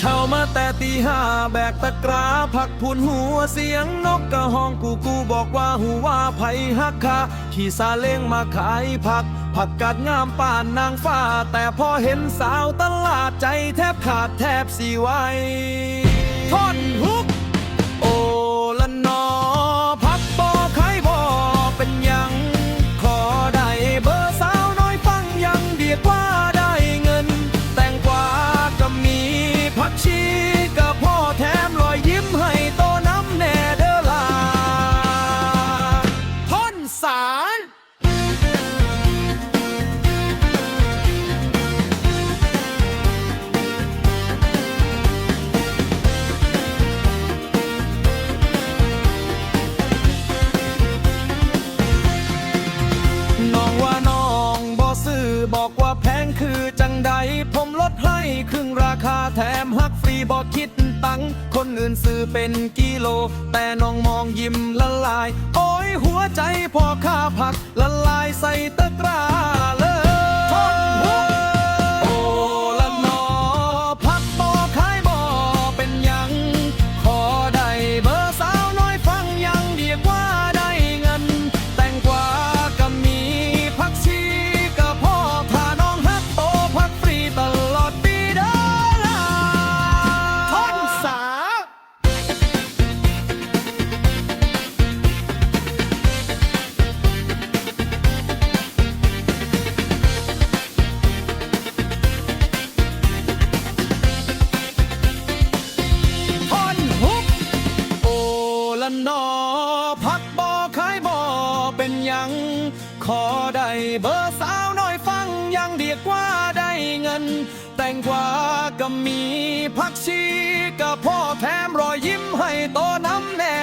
เช้ามาแต่ตีห้าแบกตะกร้าผักพุนหัวเสียงนกกระห้องกูกูบอกว่าหูว่าไผฮักคาขี่ซาเล้งมาขายผัก ผักกัดงามป่านนางฟ้า แต่พอเห็นสาวตลาดใจแทบขาดแทบสีไวท่อนฮุก ชีกับพ่อแถมรอยยิ้มให้โตน้ำแน่เด้อลาท่อนสารน้องว่าน้องบ่ซื้อบอกว่า ครึ่งราคาแถมฮักฟรีบอกคิดตังค์คนอื่นซื้อเป็นกิโล แต่น้องมองยิ้มละลาย โอ้ยหัวใจพอค่าผักละลายใส่ตะกร้า ยัง ขอได้เบอร์สาวน้อยฟังยังดีกว่าได้เงิน แต่งกว่าก็มีพักชีกับพ่อแถมรอยยิ้มให้โตน้ำแน่